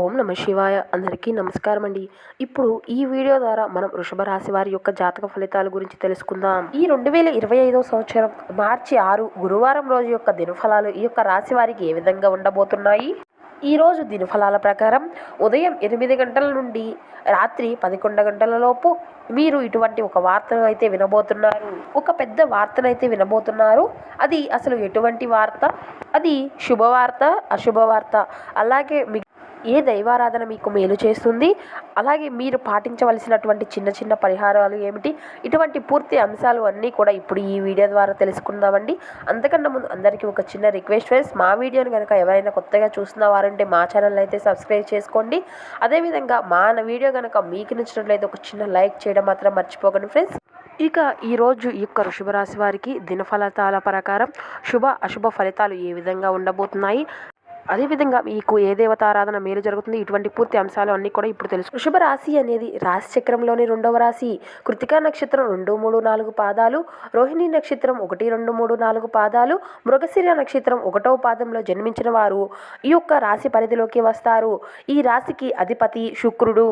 ఓం నమ శివాయ. అందరికీ నమస్కారం అండి ఇప్పుడు ఈ వీడియో ద్వారా మనం వృషభ రాశి వారి యొక్క జాతక ఫలితాల గురించి తెలుసుకుందాం. ఈ రెండు వేల ఇరవై ఐదో సంవత్సరం మార్చి ఆరు గురువారం రోజు యొక్క దినఫలాలు ఈ యొక్క రాశి వారికి ఏ విధంగా ఉండబోతున్నాయి? ఈ రోజు దినఫలాల ప్రకారం ఉదయం ఎనిమిది గంటల నుండి రాత్రి పదకొండు గంటల లోపు మీరు ఇటువంటి ఒక వార్తను అయితే వినబోతున్నారు. ఒక పెద్ద వార్తనైతే వినబోతున్నారు. అది అసలు ఎటువంటి వార్త? అది శుభవార్త అశుభవార్త అలాగే మీ ఏ దైవారాధన మీకు మేలు చేస్తుంది? అలాగే మీరు పాటించవలసినటువంటి చిన్న చిన్న పరిహారాలు ఏమిటి? ఇటువంటి పూర్తి అంశాలు అన్నీ కూడా ఇప్పుడు ఈ వీడియో ద్వారా తెలుసుకుందామండి. అంతకన్నా ముందు అందరికీ ఒక చిన్న రిక్వెస్ట్ ఫ్రెండ్స్ మా వీడియోని కనుక ఎవరైనా కొత్తగా చూస్తున్న వారంటే మా ఛానల్ అయితే సబ్స్క్రైబ్ చేసుకోండి. అదేవిధంగా మా వీడియో కనుక మీకు నచ్చినట్లయితే ఒక చిన్న లైక్ చేయడం మాత్రం మర్చిపోకండి ఫ్రెండ్స్. ఇక ఈరోజు ఈ యొక్క వృషభ రాశి వారికి దినఫలితాల ప్రకారం శుభ అశుభ ఫలితాలు ఏ విధంగా ఉండబోతున్నాయి? అదేవిధంగా మీకు ఏ దేవతారాధన మేలు జరుగుతుంది? ఇటువంటి పూర్తి అంశాలు అన్నీ కూడా ఇప్పుడు తెలుసు. వృషభ రాశి అనేది రాశి చక్రంలోని రెండవ రాశి. కృతికా నక్షత్రం రెండు మూడు నాలుగు పాదాలు. రోహిణి నక్షత్రం ఒకటి రెండు మూడు నాలుగు పాదాలు. మృగశిర నక్షత్రం ఒకటవ పాదంలో జన్మించిన వారు ఈ యొక్క రాశి పరిధిలోకి వస్తారు. ఈ రాశికి అధిపతి శుక్రుడు.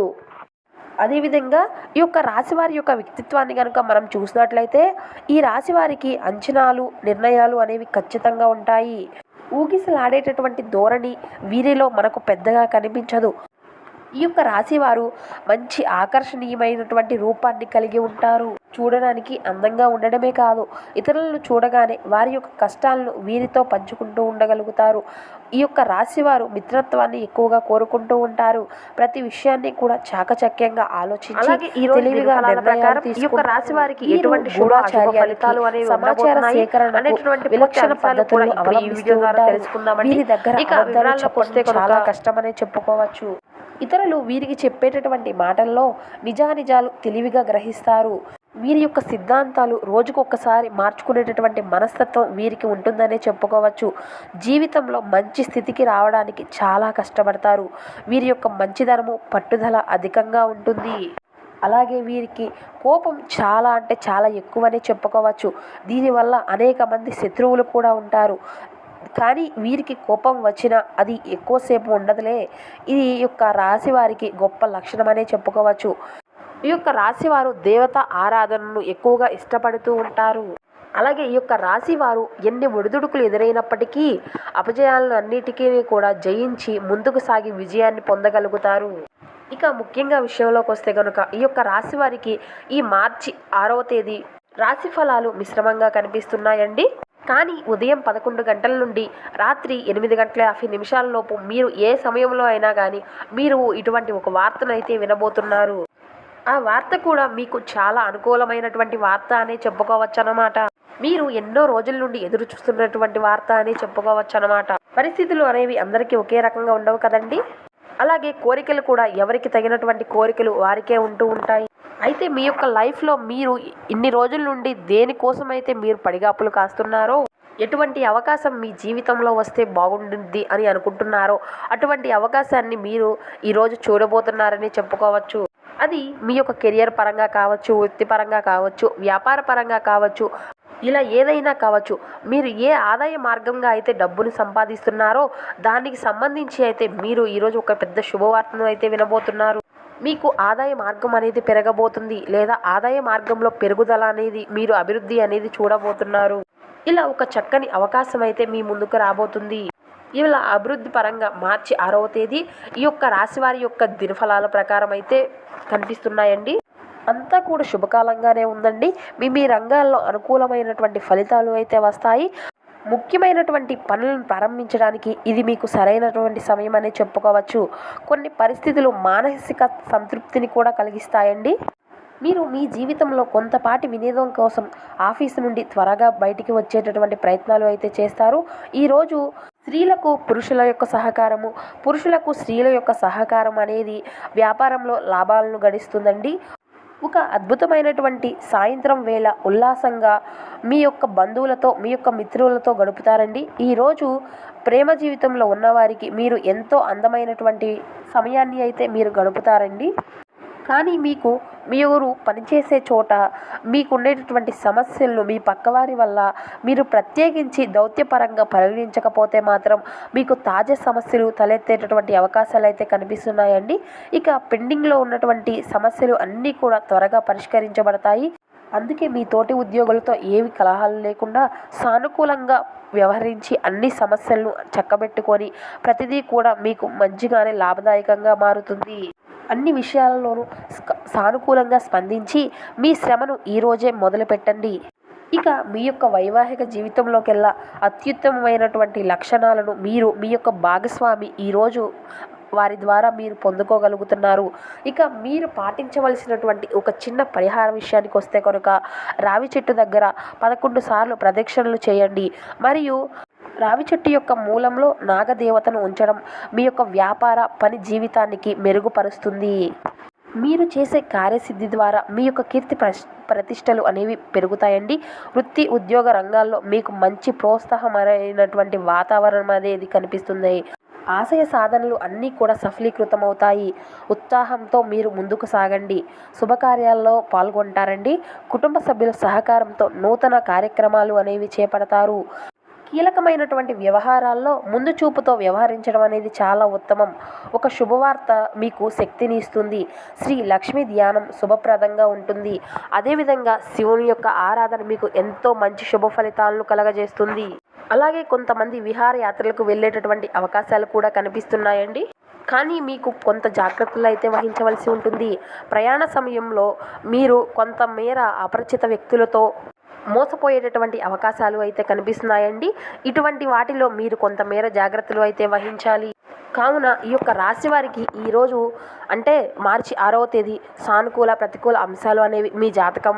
అదేవిధంగా ఈ యొక్క రాశి వారి యొక్క వ్యక్తిత్వాన్ని కనుక మనం చూసినట్లయితే ఈ రాశి వారికి అంచనాలు నిర్ణయాలు అనేవి ఖచ్చితంగా ఉంటాయి. ఊగిసలాడేటటువంటి ధోరణి వీరిలో మనకు పెద్దగా కనిపించదు. ఈ యొక్క రాశివారు మంచి ఆకర్షణీయమైనటువంటి రూపాన్ని కలిగి ఉంటారు. చూడడానికి అందంగా ఉండడమే కాదు. ఇతరులను చూడగానే వారి యొక్క కష్టాలను వీరితో పంచుకుంటూ ఉండగలుగుతారు. ఈ యొక్క రాశివారు మిత్రత్వాన్ని ఎక్కువగా కోరుకుంటూ ఉంటారు. ప్రతి విషయాన్ని కూడా చాకచక్యంగా ఆలోచించి తెలివిగా నిర్ణయాలు. రాశి వారికి ఎటువంటి సమాచార పూర్తి విలక్షణ పద్ధతులను అవలంబిస్తూ ఉంటారు. వీరి దగ్గర అబద్ధాలు చెప్పడం చాలా కష్టమనే చెప్పుకోవచ్చు. ఇతరులు వీరికి చెప్పేటటువంటి మాటల్లో నిజానిజాలు తెలివిగా గ్రహిస్తారు. వీరి యొక్క సిద్ధాంతాలు రోజుకొకసారి మార్చుకునేటటువంటి మనస్తత్వం వీరికి ఉంటుందనే చెప్పుకోవచ్చు. జీవితంలో మంచి స్థితికి రావడానికి చాలా కష్టపడతారు. వీరి యొక్క మంచిదనము పట్టుదల అధికంగా ఉంటుంది. అలాగే వీరికి కోపం చాలా అంటే చాలా ఎక్కువనే చెప్పుకోవచ్చు. దీనివల్ల అనేక మంది శత్రువులు కూడా ఉంటారు. కానీ వీరికి కోపం వచ్చినా అది ఎక్కువసేపు ఉండదులే. ఇది యొక్క రాశి వారికి గొప్ప లక్షణమనే చెప్పుకోవచ్చు. ఈ యొక్క రాశి వారు దేవత ఆరాధనను ఎక్కువగా ఇష్టపడుతూ ఉంటారు. అలాగే ఈ యొక్క రాశి వారు ఎన్ని ఒడిదుడుకులు ఎదురైనప్పటికీ అపజయాలను అన్నిటికీ కూడా జయించి ముందుకు సాగి విజయాన్ని పొందగలుగుతారు. ఇక ముఖ్యంగా విషయంలోకి వస్తే కనుక ఈ యొక్క రాశి వారికి ఈ మార్చి ఆరవ తేదీ రాశి ఫలాలు మిశ్రమంగా కనిపిస్తున్నాయండి. కానీ ఉదయం పదకొండు గంటల నుండి రాత్రి ఎనిమిది గంటల యాభై నిమిషాల లోపు మీరు ఏ సమయంలో అయినా కానీ మీరు ఇటువంటి ఒక వార్తను అయితే వినబోతున్నారు. ఆ వార్త కూడా మీకు చాలా అనుకూలమైనటువంటి వార్త అనే చెప్పుకోవచ్చు అన్నమాట మీరు ఎన్నో రోజుల నుండి ఎదురు చూస్తున్నటువంటి వార్త అని చెప్పుకోవచ్చు అన్నమాట పరిస్థితులు అనేవి అందరికీ ఒకే రకంగా ఉండవు కదండి? అలాగే కోరికలు కూడా ఎవరికి తగినటువంటి కోరికలు వారికే ఉంటూ ఉంటాయి. అయితే మీ యొక్క లైఫ్లో మీరు ఇన్ని రోజుల నుండి దేనికోసం అయితే మీరు పడిగాపులు కాస్తున్నారో ఎటువంటి అవకాశం మీ జీవితంలో వస్తే బాగుంటుంది అని అనుకుంటున్నారో అటువంటి అవకాశాన్ని మీరు ఈరోజు చూడబోతున్నారని చెప్పుకోవచ్చు. అది మీ యొక్క కెరియర్ పరంగా కావచ్చు వృత్తిపరంగా కావచ్చు వ్యాపార పరంగా కావచ్చు ఇలా ఏదైనా కావచ్చు. మీరు ఏ ఆదాయ మార్గంగా అయితే డబ్బును సంపాదిస్తున్నారో దానికి సంబంధించి అయితే మీరు ఈరోజు ఒక పెద్ద శుభవార్తను అయితే వినబోతున్నారు. మీకు ఆదాయ మార్గం అనేది పెరగబోతుంది లేదా ఆదాయ మార్గంలో పెరుగుదల అనేది మీరు అభివృద్ధి అనేది చూడబోతున్నారు. ఇలా ఒక చక్కని అవకాశం అయితే మీ ముందుకు రాబోతుంది. ఇలా అభివృద్ధి పరంగా మార్చి ఆరవ తేదీ ఈ యొక్క రాశివారి యొక్క దినఫలాల ప్రకారం అయితే కనిపిస్తున్నాయండి. అంతా కూడా శుభకాలంగానే ఉందండి. మీ మీ రంగాల్లో అనుకూలమైనటువంటి ఫలితాలు అయితే వస్తాయి. ముఖ్యమైనటువంటి పనులను ప్రారంభించడానికి ఇది మీకు సరైనటువంటి సమయం అనే చెప్పుకోవచ్చు. కొన్ని పరిస్థితులు మానసిక సంతృప్తిని కూడా కలిగిస్తాయండి. మీరు మీ జీవితంలో కొంతపాటి వినోదం కోసం ఆఫీసు నుండి త్వరగా బయటికి వచ్చేటటువంటి ప్రయత్నాలు అయితే చేస్తారు. ఈరోజు స్త్రీలకు పురుషుల యొక్క సహకారము పురుషులకు స్త్రీల యొక్క సహకారం అనేది వ్యాపారంలో లాభాలను గడిస్తుందండి. ఒక అద్భుతమైనటువంటి సాయంత్రం వేళ ఉల్లాసంగా మీ యొక్క బంధువులతో మీ యొక్క మిత్రులతో గడుపుతారండి. ఈరోజు ప్రేమ జీవితంలో ఉన్నవారికి మీరు ఎంతో అందమైనటువంటి సమయాన్ని అయితే మీరు గడుపుతారండి. కానీ మీకు మీరు పనిచేసే చోట మీకు ఉండేటటువంటి సమస్యలను మీ పక్కవారి వల్ల మీరు ప్రత్యేకించి దౌత్యపరంగా పరిగణించకపోతే మాత్రం మీకు తాజా సమస్యలు తలెత్తేటటువంటి అవకాశాలు అయితే కనిపిస్తున్నాయండి. ఇక పెండింగ్లో ఉన్నటువంటి సమస్యలు అన్నీ కూడా త్వరగా పరిష్కరించబడతాయి. అందుకే మీ తోటి ఉద్యోగులతో ఏవి కలహాలు లేకుండా సానుకూలంగా వ్యవహరించి అన్ని సమస్యలను చక్కబెట్టుకొని ప్రతిదీ కూడా మీకు మంచిగానే లాభదాయకంగా మారుతుంది. అన్ని విషయాలలోనూ స్క- సానుకూలంగా స్పందించి మీ శ్రమను ఈరోజే మొదలుపెట్టండి. ఇక మీ యొక్క వైవాహిక జీవితంలోకెల్లా అత్యుత్తమమైనటువంటి లక్షణాలను మీరు మీ యొక్క భాగస్వామి ఈరోజు వారి ద్వారా మీరు పొందుకోగలుగుతున్నారు. ఇక మీరు పాటించవలసినటువంటి ఒక చిన్న పరిహార విషయానికి వస్తే కనుక రావి చెట్టు దగ్గర పదకొండు సార్లు ప్రదక్షిణలు చేయండి. మరియు రావి చెట్టు యొక్క మూలంలో నాగదేవతను ఉంచడం మీ యొక్క వ్యాపార పని జీవితానికి మెరుగుపరుస్తుంది. మీరు చేసే కార్యసిద్ధి ద్వారా మీ యొక్క కీర్తి ప్రతిష్టలు అనేవి పెరుగుతాయండి. వృత్తి ఉద్యోగ రంగాల్లో మీకు మంచి ప్రోత్సాహమైనటువంటి వాతావరణం అనేది కనిపిస్తుంది. ఆశయ సాధనలు అన్నీ కూడా సఫలీకృతమవుతాయి. ఉత్సాహంతో మీరు ముందుకు సాగండి. శుభకార్యాల్లో పాల్గొంటారండి. కుటుంబ సభ్యుల సహకారంతో నూతన కార్యక్రమాలు అనేవి చేపడతారు. కీలకమైనటువంటి వ్యవహారాల్లో ముందు చూపుతో వ్యవహరించడం అనేది చాలా ఉత్తమం. ఒక శుభవార్త మీకు శక్తిని ఇస్తుంది. శ్రీ లక్ష్మీ ధ్యానం శుభప్రదంగా ఉంటుంది. అదేవిధంగా శివుని యొక్క ఆరాధన మీకు ఎంతో మంచి శుభ ఫలితాలను కలగజేస్తుంది. అలాగే కొంతమంది విహారయాత్రలకు వెళ్ళేటటువంటి అవకాశాలు కూడా కనిపిస్తున్నాయండి. కానీ మీకు కొంత జాగ్రత్తలు అయితే వహించవలసి ఉంటుంది. ప్రయాణ సమయంలో మీరు కొంతమేర అపరిచిత వ్యక్తులతో మోసపోయేటటువంటి అవకాశాలు అయితే కనిపిస్తున్నాయండి. ఇటువంటి వాటిలో మీరు కొంతమేర జాగ్రత్తలు అయితే వహించాలి. కావున ఈ యొక్క రాశి వారికి ఈరోజు అంటే మార్చి ఆరవ తేదీ సానుకూల ప్రతికూల అంశాలు అనేవి మీ జాతకం